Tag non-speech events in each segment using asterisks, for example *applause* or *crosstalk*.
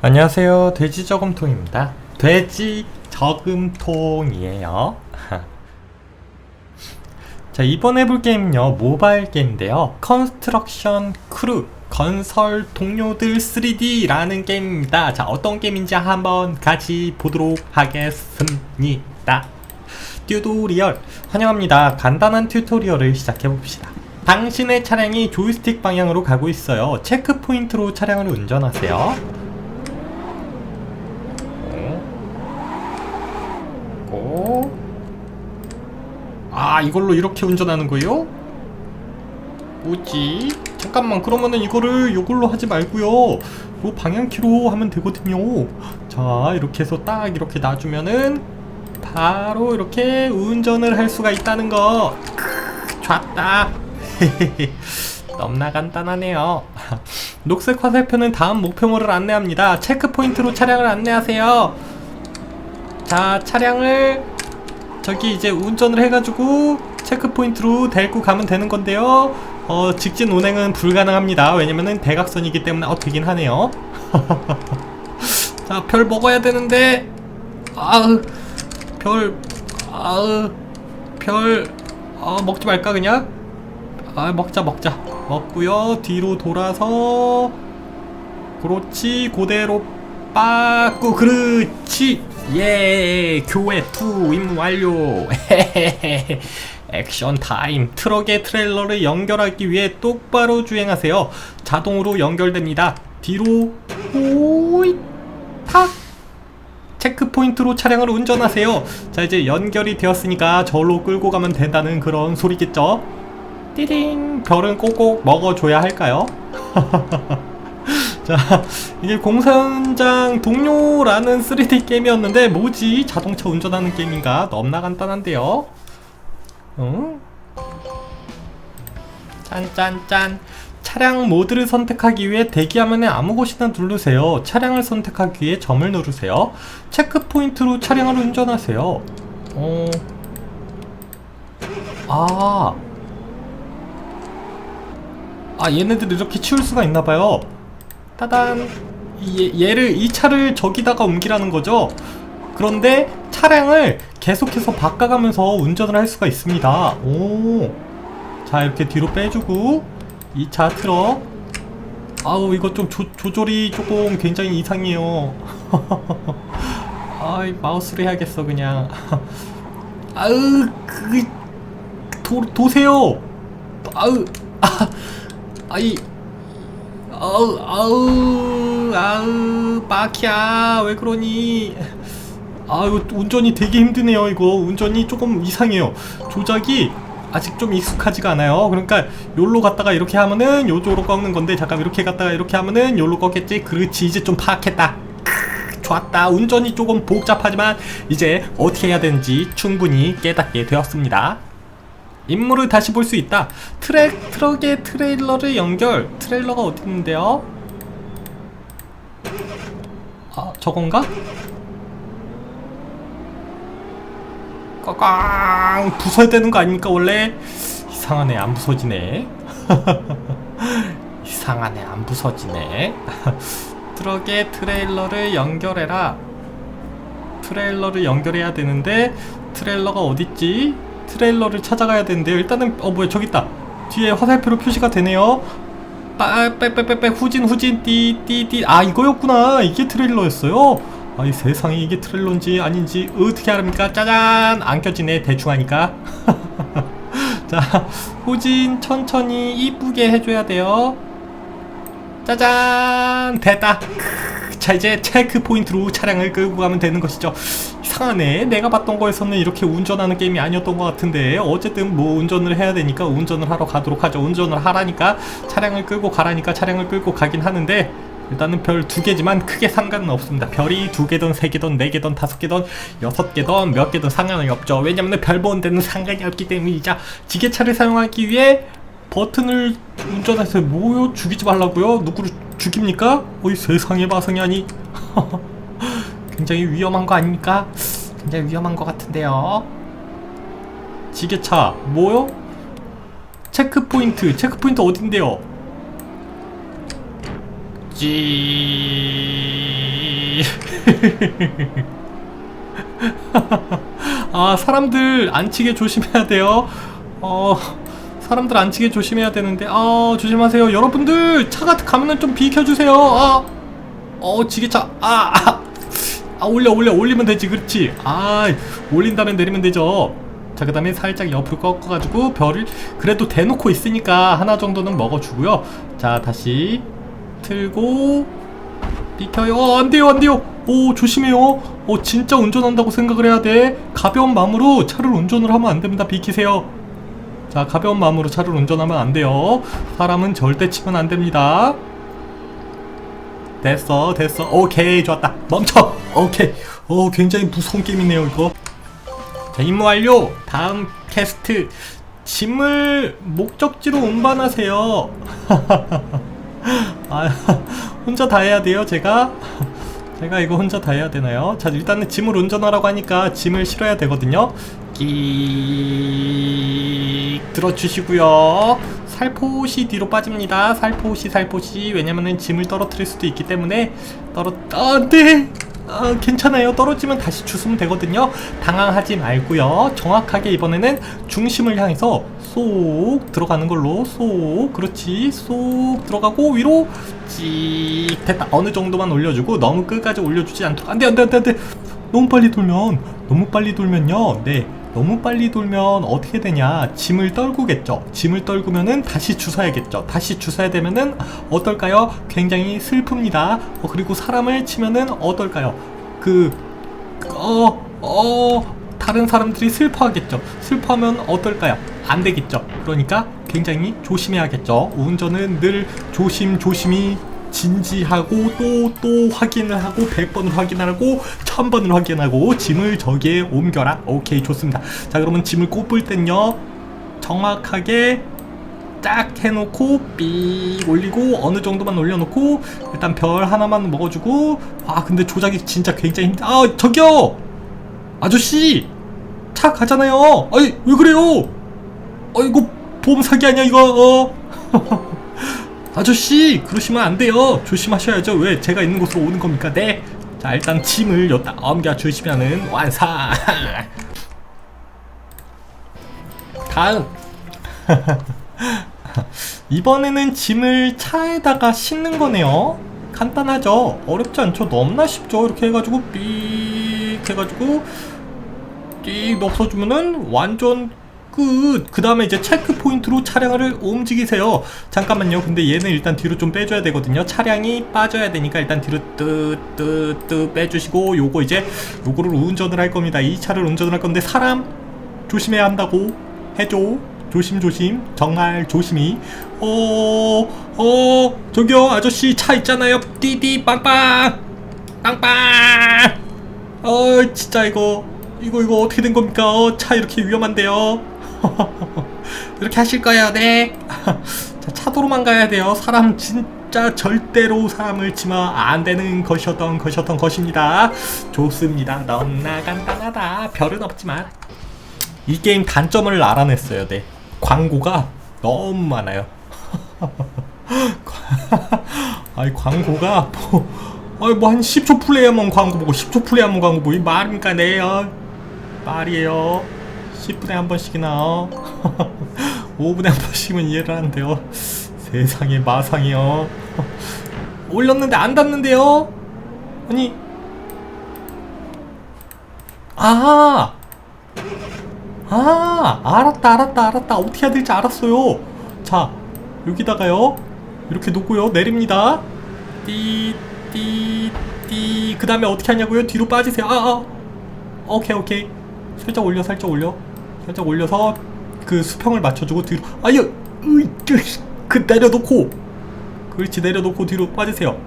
안녕하세요. 돼지 저금통입니다. 돼지 저금통이에요. *laughs* 자, 이번 해볼 게임은요, 모바일 게임인데요. 컨스트럭션 크루, 건설 동료들 3D라는 게임입니다. 자, 어떤 게임인지 한번 같이 보도록 하겠습니다. 튜토리얼, 환영합니다. 간단한 튜토리얼을 시작해봅시다. 당신의 차량이 조이스틱 방향으로 가고 있어요. 체크 포인트로 차량을 운전하세요. 고. 아 이걸로 이렇게 운전하는 거예요? 뭐지? 잠깐만 그러면은 이거를 이걸로 하지 말고요. 요 방향키로 하면 되거든요. 자 이렇게 해서 딱 이렇게 놔주면은 바로 이렇게 운전을 할 수가 있다는 거. 크, 좋다. 너무나 *laughs* 간단하네요. *laughs* 녹색 화살표는 다음 목표물을 안내합니다. 체크포인트로 차량을 안내하세요. 자 차량을 저기 이제 운전을 해가지고 체크포인트로 데리고 가면 되는 건데요. 어 직진 운행은 불가능합니다. 왜냐면은 대각선이기 때문에 어 되긴 하네요. *laughs* 자 별 먹어야 되는데 아으 별 아으 별 아, 먹지 말까 그냥? 아 먹자 먹자. 먹고요. 뒤로 돌아서 그렇지 그대로 빠꾸 그렇지 예 교회 2 임무 완료. *laughs* 액션 타임. 트럭의 트레일러를 연결하기 위해 똑바로 주행하세요. 자동으로 연결됩니다. 뒤로 오이 탁. 체크포인트로 차량을 운전하세요. 자 이제 연결이 되었으니까 저로 끌고 가면 된다는 그런 소리겠죠? 띠링. 별은 꼭꼭 먹어줘야 할까요? *laughs* 자 *laughs* 이게 공사현장 동료라는 3D 게임이었는데 뭐지? 자동차 운전하는 게임인가? 너무나 간단한데요. 응? 짠짠짠. 차량 모드를 선택하기 위해 대기화면에 아무 곳이나 누르세요. 차량을 선택하기 위해 점을 누르세요. 체크포인트로 차량을 운전하세요. 어... 아... 아 얘네들 이렇게 치울 수가 있나봐요 따단 얘, 얘를 이 차를 저기다가 옮기라는 거죠? 그런데 차량을 계속해서 바꿔가면서 운전을 할 수가 있습니다. 오. 자 이렇게 뒤로 빼주고 2차 트럭. 아우 이거 좀 조, 조절이 조금 굉장히 이상해요. *laughs* 아이 마우스로 해야겠어 그냥. *laughs* 아으 그 도, 도세요. 아으 아, *laughs* 아이 아우 아우 아우 마키야 왜 그러니? 아유 운전이 되게 힘드네요 이거. 운전이 조금 이상해요. 조작이 아직 좀 익숙하지가 않아요. 그러니까 요로 갔다가 이렇게 하면은 요쪽으로 꺾는 건데 잠깐 이렇게 갔다가 이렇게 하면은 요로 꺾겠지? 그렇지 이제 좀 파악했다. 크, 좋았다. 운전이 조금 복잡하지만 이제 어떻게 해야 되는지 충분히 깨닫게 되었습니다 임무를 다시 볼 수 있다. 트랙 트럭의 트레일러를 연결. 트레일러가 어디 있는데요? 아, 저건가? 꽝 부숴야 되는 거 아닙니까 원래? 이상하네 안 부서지네. *laughs* 이상하네 안 부서지네. *laughs* 트럭의 트레일러를 연결해라. 트레일러를 연결해야 되는데 트레일러가 어딨지? 트레일러를 찾아가야 되는데 일단은 어 뭐야 저기 있다. 뒤에 화살표로 표시가 되네요. 빠빼빼빼빼 후진 후진 띠띠띠. 아 이거였구나. 이게 트레일러였어요? 아이 세상에 이게 트레일러인지 아닌지 어떻게 알합니까? 짜잔! 안 켜지네. 대충 하니까. *laughs* 자 후진 천천히 이쁘게 해줘야 돼요. 짜잔! 됐다 자 이제 체크 포인트로 차량을 끌고 가면 되는 것이죠 이상하네 내가 봤던 거에서는 이렇게 운전하는 게임이 아니었던 것 같은데 어쨌든 뭐 운전을 해야 되니까 운전을 하러 가도록 하죠 운전을 하라니까 차량을 끌고 가라니까 차량을 끌고 가긴 하는데 일단은 별 두 개지만 크게 상관은 없습니다. 별이 두 개든 세 개든 네 개든 다섯 개든 여섯 개든 몇 개든 상관이 없죠. 왜냐면 별 보는 데는 상관이 없기 때문이죠. 지게차를 사용하기 위해 버튼을 운전해서 뭐요? 죽이지 말라고요? 누구를 죽입니까? 어이 세상에 마성이 아니 *laughs* 굉장히 위험한 거 아닙니까? 굉장히 위험한 거 같은데요 지게차 뭐요? 체크포인트 체크포인트 어딘데요? 찌 *laughs* 아 사람들 안 치게 조심해야 돼요. 어 사람들 안 치게 조심해야 되는데 아 조심하세요. 여러분들 차가 가면은 좀 비켜주세요. 아, 어 지게차 아, 아, 아 올려 올려 올리면 되지 그렇지. 아 올린 다음에 내리면 되죠. 자 그 다음에 살짝 옆으로 꺾어가지고 별을 그래도 대놓고 있으니까 하나 정도는 먹어주고요. 자 다시 틀고 비켜요. 어, 안 돼요, 안 돼요. 오, 조심해요. 어, 진짜 운전한다고 생각을 해야 돼. 가벼운 마음으로 차를 운전을 하면 안 됩니다. 비키세요. 자, 가벼운 마음으로 차를 운전하면 안 돼요. 사람은 절대 치면 안 됩니다. 됐어, 됐어. 오케이, 좋았다. 멈춰. 오케이. 오, 굉장히 무서운 게임이네요, 이거. 자, 임무 완료. 다음 캐스트. 짐을 목적지로 운반하세요. *laughs* 아, 혼자 다 해야 돼요, 제가? 제가 이거 혼자 다 해야 되나요? 자, 일단은 짐을 운전하라고 하니까 짐을 실어야 되거든요. 끼 들어주시고요. 살포시 뒤로 빠집니다. 살포시, 살포시. 왜냐면은 짐을 떨어뜨릴 수도 있기 때문에 떨어, 아, 네! 아, 괜찮아요. 떨어지면 다시 주스면 되거든요. 당황하지 말고요. 정확하게 이번에는 중심을 향해서 쏙 들어가는 걸로 쏙 그렇지 쏙 들어가고 위로 찍 됐다. 어느 정도만 올려주고 너무 끝까지 올려주지 않도록 안돼 안돼 안돼 안돼 너무 빨리 돌면 너무 빨리 돌면요. 네. 너무 빨리 돌면 어떻게 되냐 짐을 떨구겠죠 짐을 떨구면은 다시 주워야겠죠 다시 주워야 되면은 어떨까요 굉장히 슬픕니다 어, 그리고 사람을 치면은 어떨까요 그 어, 어, 다른 사람들이 슬퍼하겠죠. 슬퍼하면 어떨까요? 안 되겠죠. 그러니까 굉장히 조심해야겠죠. 운전은 늘 조심조심히 진지하고 또 또 확인을 하고 100번을 확인하고 1000번을 확인하고 짐을 저기에 옮겨라. 오케이, 좋습니다. 자, 그러면 짐을 꼽을 땐요. 정확하게 딱 해놓고 삐 올리고 어느 정도만 올려놓고 일단 별 하나만 먹어주고 아 근데 조작이 진짜 굉장히 힘들 아 저기요 아저씨 차 가잖아요 아니 왜 그래요 아 이거 보험 사기 아니야 이거 어 *laughs* 아저씨 그러시면 안 돼요 조심하셔야죠 왜 제가 있는 곳으로 오는 겁니까 네 자 일단 짐을 여기다 옮겨 주시면은 완성 *laughs* 다음 *laughs* 이번에는 짐을 차에다가 싣는 거네요. 간단하죠? 어렵지 않죠? 너무나 쉽죠? 이렇게 해가지고 삑 해가지고 띡 넣어주면은 완전 끝. 그 다음에 이제 체크 포인트로 차량을 움직이세요. 잠깐만요. 근데 얘는 일단 뒤로 좀 빼줘야 되거든요. 차량이 빠져야 되니까 일단 뒤로 뜨뜨뜨 빼주시고 요거 이제 요거를 운전을 할 겁니다. 이 차를 운전을 할 건데 사람 조심해야 한다고 해줘. 조심조심 정말 조심히 어... 어... 저기요 아저씨 차 있잖아요 띠띠 빵빵 빵빵 어 진짜 이거 이거 이거 어떻게 된 겁니까 어, 차 이렇게 위험한데요 *laughs* 이렇게 하실 거예요 네 *laughs* 자, 차도로만 가야 돼요 사람 진짜 절대로 사람을 치면 안 되는 것이었던 것이었던 것입니다 좋습니다 너무나 간단하다 별은 없지만 이 게임 단점을 알아냈어요. 네. 광고가 너무 많아요. *laughs* 아이 광고가 뭐, 뭐한 10초 플레이 하면 광고 보고 10초 플레이 하면 광고 보고 이 말입니까? 네. 어. 말이에요. 10분에 한 번씩이나 어. *laughs* 5분에 한 번씩은 이해를 하는데요. 세상에 마상이요. *laughs* 올렸는데 안 닿는데요? 아니. 아! 아! 알았다 알았다 알았다. 어떻게 해야 될지 알았어요. 자 여기다가요. 이렇게 놓고요. 내립니다. 띠띠띠. 그 다음에 어떻게 하냐고요? 뒤로 빠지세요. 아, 아. 오케이 오케이. 살짝 올려 살짝 올려 살짝 올려서 그 수평을 맞춰주고 뒤로 아유 으이 그 내려놓고 그렇지 내려놓고 뒤로 빠지세요.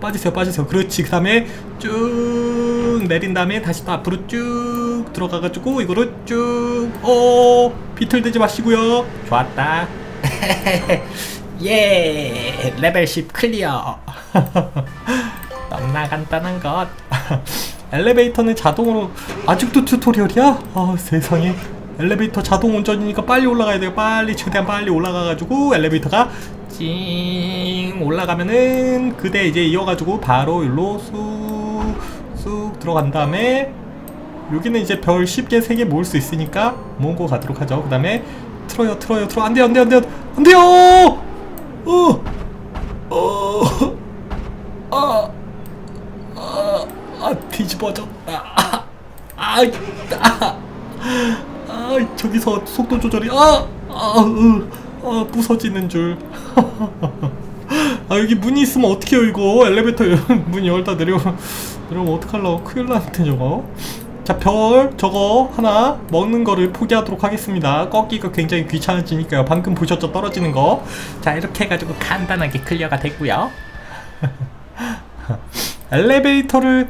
빠지세요 빠지세요. 그렇지 그 다음에 쭉 내린 다음에 다시 또 앞으로 쭉 들어가가지고 이거를 쭉어 비틀대지 마시고요. 좋았다. *laughs* 예 레벨 10 클리어. *laughs* 너무나 간단한 것. *laughs* 엘리베이터는 자동으로 아직도 튜토리얼이야? 아 세상에 엘리베이터 자동 운전이니까 빨리 올라가야 돼요 빨리 최대한 빨리 올라가가지고 엘리베이터가 찡 올라가면은 그대 이제 이어가지고 바로 일로 쑥쑥 들어간 다음에 여기는 이제 별 쉽게 3개 모을 수 있으니까 거 가도록 하죠. 그 다음에 틀어요, 틀어요, 틀어. 안 돼요, 안 돼요, 안 돼요, 안 돼요! 어! 어! 아! 아! 아, 뒤집어졌다. 아! 아! 아! 아! 저기서 속도 조절이, 아! 아! 으, 아, 부서지는 줄. *laughs* 아, 여기 문이 있으면 어떡해요, 이거. 엘리베이터 *laughs* 문 열다 내려오면, 내려오면 어떡하려고. 큰일 나는데, 저거. 자, 별 저거 하나 먹는 거를 포기하도록 하겠습니다. 꺾기가 굉장히 귀찮아지니까요. 방금 보셨죠? 떨어지는 거. 자, 이렇게 해가지고 간단하게 클리어가 됐고요. *laughs* 엘리베이터를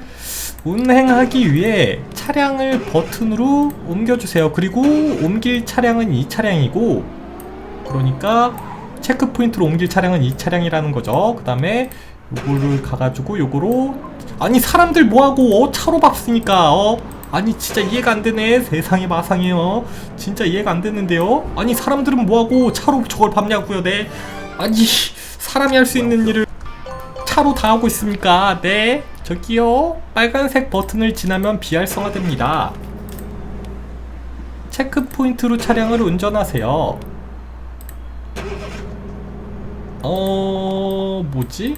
운행하기 위해 차량을 버튼으로 옮겨주세요. 그리고 옮길 차량은 이 차량이고, 그러니까 체크 포인트로 옮길 차량은 이 차량이라는 거죠. 그 다음에 요거를 가가지고 요거로 아니 사람들 뭐하고 어? 차로 밟으니까 어? 아니 진짜 이해가 안 되네 세상에 마상이에요 진짜 이해가 안 되는데요 아니 사람들은 뭐하고 차로 저걸 밟냐고요 네 아니 사람이 할 수 있는 일을 차로 다 하고 있습니까 네 저기요 빨간색 버튼을 지나면 비활성화됩니다 체크 포인트로 차량을 운전하세요 어 뭐지?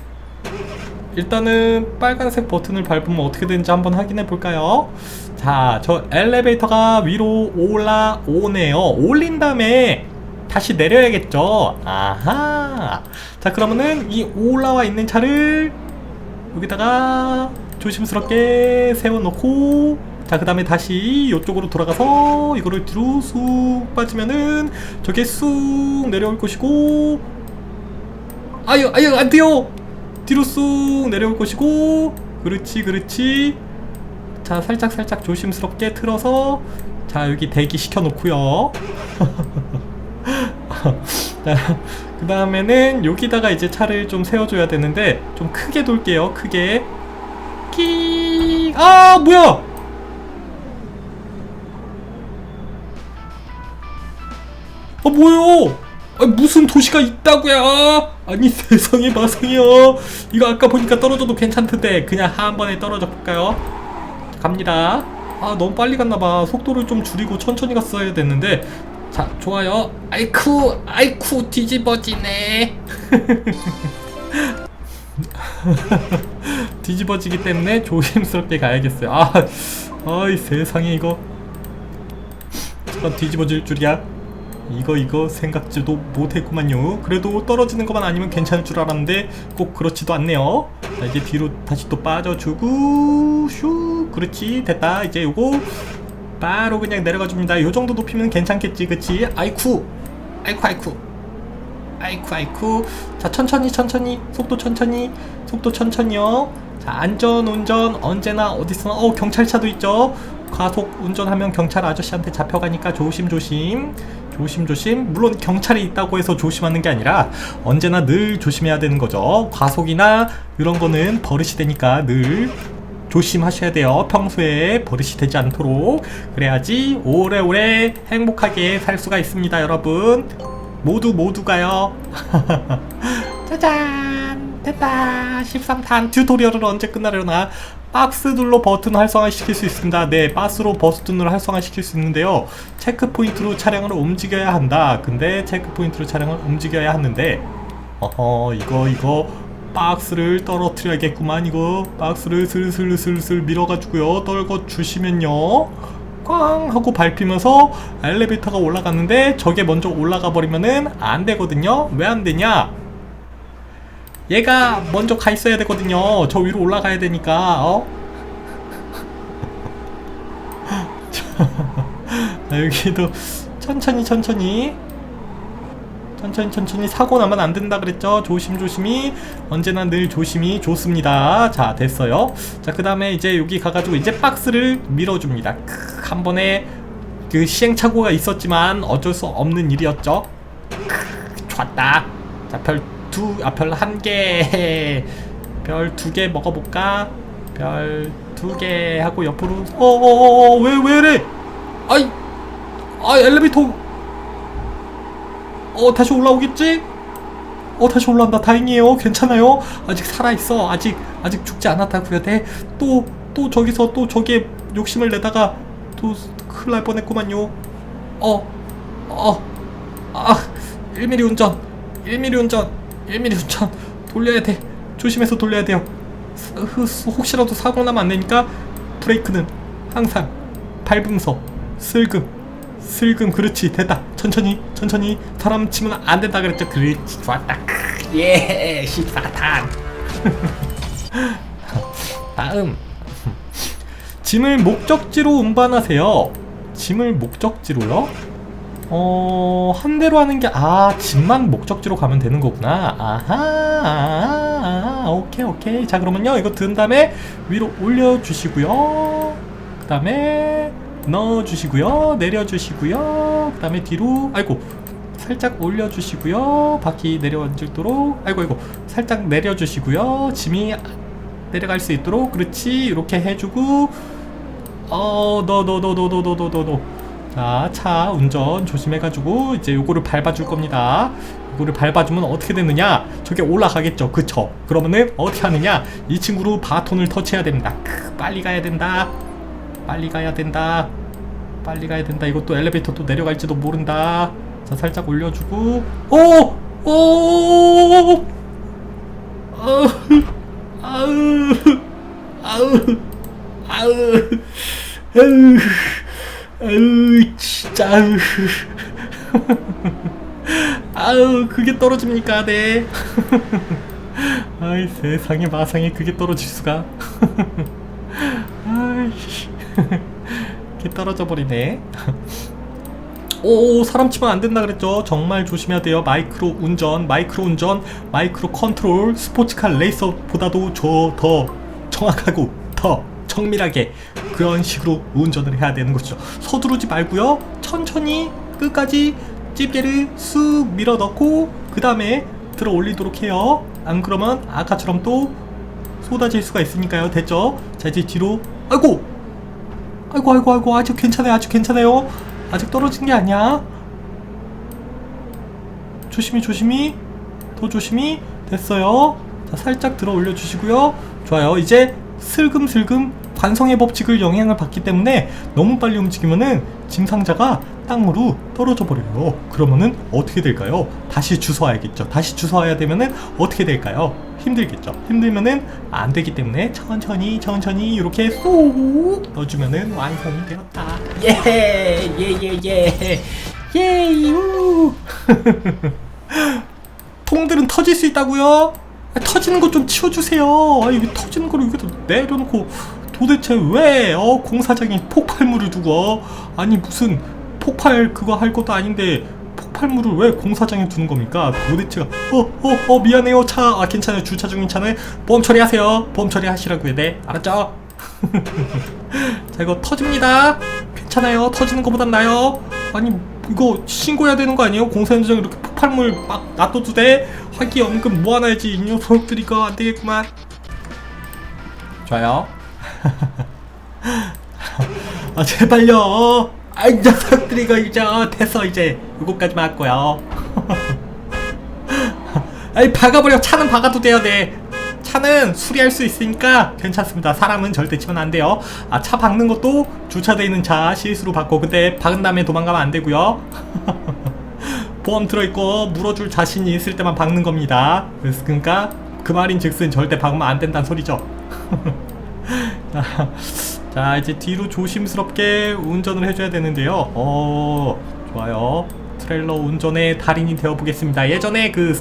일단은 빨간색 버튼을 밟으면 어떻게 되는지 한번 확인해 볼까요? 자, 저 엘리베이터가 위로 올라오네요. 올린 다음에 다시 내려야겠죠. 아하. 자, 그러면은 이 올라와 있는 차를 여기다가 조심스럽게 세워놓고 자, 그 다음에 다시 이쪽으로 돌아가서 이거를 뒤로 쑥 빠지면은 저게 쑥 내려올 것이고 아유 아유 안 돼요! 뒤로 쑥 내려올 것이고 그렇지 그렇지. 자 살짝 살짝 조심스럽게 틀어서 자 여기 대기 시켜 놓고요. 자 *laughs* *laughs* 그 다음에는 여기다가 이제 차를 좀 세워줘야 되는데 좀 크게 돌게요 크게 끼 아 뭐야 아 뭐요 아, 무슨 도시가 있다고요? 아니 *laughs* 세상에 마상이요. 이거 아까 보니까 떨어져도 괜찮던데 그냥 한 번에 떨어져 볼까요? 갑니다. 아 너무 빨리 갔나봐. 속도를 좀 줄이고 천천히 갔어야 됐는데 자 좋아요. 아이쿠 아이쿠 뒤집어지네. *laughs* 뒤집어지기 때문에 조심스럽게 가야겠어요. 아, 아이 세상에 이거 잠깐 뒤집어질 줄이야. 이거 이거 생각지도 못했구만요 그래도 떨어지는 것만 아니면 괜찮을 줄 알았는데 꼭 그렇지도 않네요 자 이제 뒤로 다시 또 빠져주고 슈 그렇지 됐다 이제 요거 바로 그냥 내려가 줍니다. 요 정도 높이면 괜찮겠지 그치? 아이쿠. 아이쿠 아이쿠. 아이쿠 아이쿠. 자 천천히 천천히. 속도 천천히. 속도 천천히요. 자 안전 운전 언제나 어디서나 어 경찰차도 있죠? 과속 운전하면 경찰 아저씨한테 잡혀가니까 조심조심. 조심조심. 물론 경찰이 있다고 해서 조심하는 게 아니라 언제나 늘 조심해야 되는 거죠. 과속이나 이런 거는 버릇이 되니까 늘 조심하셔야 돼요. 평소에 버릇이 되지 않도록. 그래야지 오래오래 행복하게 살 수가 있습니다 여러분. 모두 모두가요. *laughs* 짜잔! 됐다. 13탄 튜토리얼은 언제 끝나려나? 박스 눌러 버튼 활성화 시킬 수 있습니다. 네 박스로 버튼을 활성화 시킬 수 있는데요. 체크 포인트로 차량을 움직여야 한다. 근데 체크 포인트로 차량을 움직여야 하는데 어허 이거 이거 박스를 떨어뜨려야겠구만 이거. 박스를 슬슬슬슬 밀어가지고요. 떨궈 주시면요. 꽝! 하고 밟히면서 엘리베이터가 올라갔는데 저게 먼저 올라가 버리면은 안 되거든요. 왜 안 되냐? 얘가 먼저 가 있어야 되거든요. 저 위로 올라가야 되니까, 어? *laughs* 자, *laughs* 여기도 천천히 천천히 천천히 천천히 사고 나면 안 된다 그랬죠? 조심조심히. 언제나 늘 조심히 좋습니다. 자 됐어요. 자 그 다음에 이제 여기 가가지고 이제 박스를 밀어줍니다. 크, 한 번에 그 시행착오가 있었지만 어쩔 수 없는 일이었죠. 크, 좋았다. 자별 두, 아, 별 한 개, *laughs* 별 두 개 먹어볼까? 별 두 개 하고 옆으로, 어어어어, 왜, 왜 이래? 아이, 아, 엘리베이터, 어, 다시 올라오겠지? 어, 어 다시 올라온다. 다행이에요. 괜찮아요. 아직 살아있어. 아직 아직 죽지 않았다고요 네또 또 저기서 또 저기에 욕심을 내다가 또 큰일 날 뻔했구만요. 어 어아 1mm 운전. 1mm 운전. 1mm 운전. 돌려야 돼. 조심해서 돌려야 돼요. 혹시라도 사고 나면 안 되니까 브레이크는 항상 밟으면서 슬금 슬금 그렇지. 됐다 천천히 천천히 사람 치면 안 된다 그랬죠 그렇지 좋았다 예 14탄 *laughs* 다음 짐을 목적지로 운반하세요 짐을 목적지로요? 어, 한 대로 하는 게, 아, 집만 목적지로 가면 되는 거구나. 아하, 아, 아, 오케이, 오케이. 자, 그러면요, 이거 든 다음에 위로 올려주시고요. 그 다음에 넣어주시고요. 내려주시고요. 그 다음에 뒤로, 아이고, 살짝 올려주시고요. 바퀴 내려앉도록, 아이고, 아이고, 살짝 내려주시고요. 짐이 내려갈 수 있도록, 그렇지. 이렇게 해주고, 어, 너, 너, 너, 너, 너, 너, 너, 너, 너. 자, 차 운전 조심해가지고 이제 요거를 밟아줄 겁니다. 이거를 밟아주면 어떻게 되느냐? 저게 올라가겠죠. 그쵸? 그러면은 어떻게 하느냐? 이 친구로 바톤을 터치해야 됩니다. 크, 빨리 가야 된다. 빨리 가야 된다. 빨리 가야 된다. 이것도 엘리베이터 또 내려갈지도 모른다. 자, 살짝 올려주고. 오! 오! 아우! 아우! 아우! 아우! 아우! 진짜 아우 아우 그게 떨어집니까 네 아이 세상에 마상에 그게 떨어질 수가 아이씨 이게 떨어져 버리네. *laughs* 오 사람 치면 안 된다 그랬죠. 정말 조심해야 돼요. 마이크로 운전 마이크로 운전 마이크로 컨트롤 스포츠카 레이서보다도 저 더 정확하고 더 정밀하게 그런 식으로 운전을 해야 되는 거죠. 서두르지 말고요. 천천히 끝까지 집게를 쑥 밀어 넣고 그 다음에 들어 올리도록 해요. 안 그러면 아까처럼 또 쏟아질 수가 있으니까요. 됐죠? 자 이제 뒤로. 아이고 아이고 아이고 아이고 아직 괜찮아요 아직 괜찮아요. 아직 떨어진 게 아니야. 조심히 조심히. 더 조심히. 됐어요. 자 살짝 들어 올려 주시고요. 좋아요. 이제 슬금슬금 관성의 법칙을 영향을 받기 때문에 너무 빨리 움직이면은 짐 상자가 땅으로 떨어져 버려요. 그러면은 어떻게 될까요? 다시 주워와야겠죠. 다시 주워와야 되면은 어떻게 될까요 힘들겠죠. 힘들면은 안 되기 때문에 천천히 천천히 이렇게 쏙 넣어주면은 완성이 되었다. 예 예 예 예. 예유 *laughs* 통들은 터질 수 있다고요? 아, 터지는 거 좀 치워주세요. 아, 이거 터지는 거를 여기다 내려놓고 도대체 왜? 어, 공사장에 폭발물을 두고? 아니 무슨 폭발 그거 할 것도 아닌데 폭발물을 왜 공사장에 두는 겁니까? 도대체가 어어 어 어, 미안해요. 차 아 괜찮아요. 주차 중인 차는 보험 처리하세요. 보험 처리하시라고요 네 알았죠? *laughs* 자 이거 터집니다. 괜찮아요. 터지는 것보단 나요. 아니 이거 신고해야 되는 거 아니에요? 공사 현장에 이렇게 폭발물 막 놔둬두대 화기 연금 모아놔야지. 이 녀석들이 이거 안 되겠구만. 좋아요. *laughs* 아 제발요 아이 녀석들이 이거 이제 어, 됐어 이제 이거까지만 할 거야. *laughs* 아이 박아버려. 차는 박아도 돼요 네. 차는 수리할 수 있으니까 괜찮습니다. 사람은 절대 치면 안 돼요. 아 차 박는 것도 주차돼 있는 차 실수로 박고 근데 박은 다음에 도망가면 안 되고요. *laughs* 보험 들어있고 물어줄 자신이 있을 때만 박는 겁니다. 그러니까 그 말인 즉슨 절대 박으면 안 된다는 소리죠 *laughs* 자, 자 이제 뒤로 조심스럽게 운전을 해줘야 되는데요. 어 좋아요. 트레일러 운전의 달인이 되어보겠습니다. 예전에 그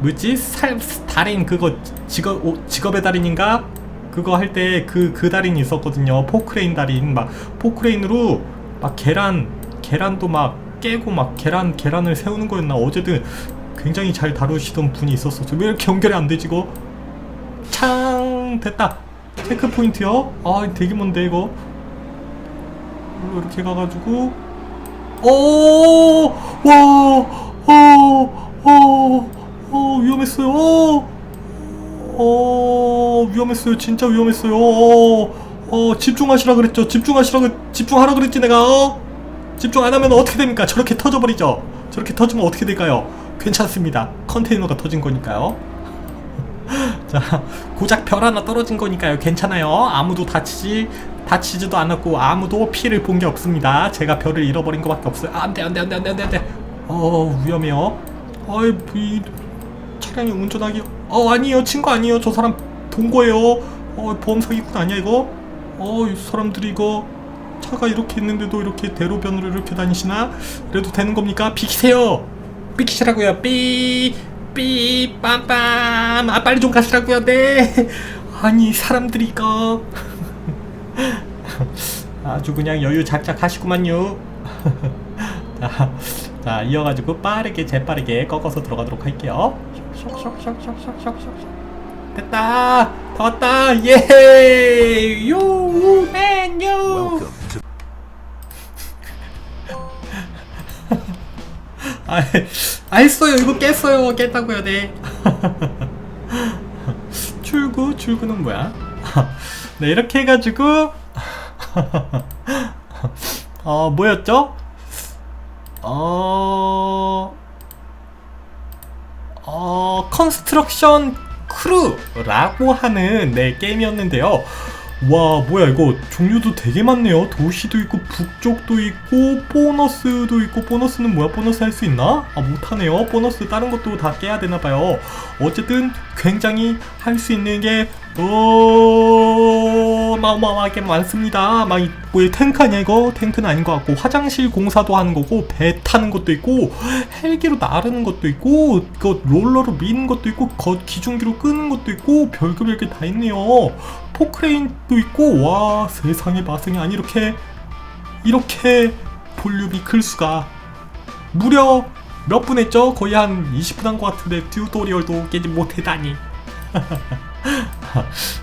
뭐지? 살 달인 그거 직업 오, 직업의 달인인가? 그거 할 때 그그 달인이 있었거든요. 포크레인 달인. 막 포크레인으로 막 계란 계란도 막 깨고 막 계란 계란을 세우는 거였나? 어제든 굉장히 잘 다루시던 분이 있었어 왜 이렇게 연결이 안 되지 이거? 창! 됐다 체크 포인트요 아 되게 먼데 이거. 이렇게 가가지고. 어, 위험했어요. 어, 어 위험했어요. 진짜 위험했어요. 어, 어 집중하시라 그랬죠. 집중하시라 그 집중하라 그랬지 내가. 어? 집중 안 하면 어떻게 됩니까? 저렇게 터져버리죠. 저렇게 터지면 어떻게 될까요? 괜찮습니다. 컨테이너가 터진 거니까요. 자, 고작 별 하나 떨어진 거니까요. 괜찮아요. 아무도 다치지 다치지도 않았고 아무도 피해를 본 게 없습니다. 제가 별을 잃어버린 것 밖에 없어요. 아, 안 돼 안 돼 안 돼 안 돼 안 돼 안 돼. 어 위험해요. 어이 이 차량이 운전하기 어 아니에요 친구 아니에요 저 사람 본 거예요. 어 보험 사기꾼 아니야 이거? 어 이 사람들이 이거 차가 이렇게 있는데도 이렇게 대로변으로 이렇게 다니시나? 그래도 되는 겁니까? 비키세요. 비키시라고요. 삐, 삐, 빰빰. 아, 빨리 좀 가시라고요. 네. *laughs* 아니, 사람들이 이거. *laughs* 아주 그냥 여유 작작 하시구만요. *laughs* 자, 자, 이어가지고 빠르게, 재빠르게 꺾어서 들어가도록 할게요. 됐다. 다 왔다. 예. 요, 맨, 요. 아, 아 했어요. 이거 깼어요. 깼다고요. 네. *laughs* 출구 출구는 뭐야? *laughs* 네 이렇게 해가지고 *laughs* 어 뭐였죠? 어. 어, 컨스트럭션 크루라고 하는 네, 게임이었는데요. 와, 뭐야, 이거 종류도 되게 많네요. 도시도 있고, 북쪽도 있고, 보너스도 있고, 보너스는 뭐야? 보너스 할 수 있나? 아, 못하네요. 보너스 다른 것도 다 깨야 되나봐요. 어쨌든, 굉장히 할 수 있는 게, 어, 마어마하게 많습니다. 막, 이- 뭐야, 탱크 아니야, 이거? 탱크는 아닌 것 같고, 화장실 공사도 하는 거고, 배 타는 것도 있고, 헬기로 나르는 것도 있고, 그 롤러로 미는 것도 있고, 거, 기중기로 끄는 것도 있고, 별거 별게 다 있네요. 포크레인도 있고, 와, 세상에 마성이 아니, 이렇게, 이렇게 볼륨이 클 수가. 무려 몇 분 했죠? 거의 한 20분 한 것 같은데, 튜토리얼도 깨지 못해다니. *laughs*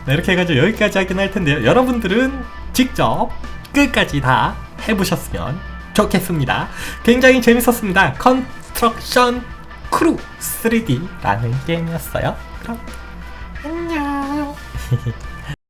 네, 이렇게 해가지고 여기까지 하긴 할 텐데요. 여러분들은 직접 끝까지 다 해보셨으면 좋겠습니다. 굉장히 재밌었습니다. 컨스트럭션 크루 3D라는 게임이었어요. 그럼 안녕. *laughs*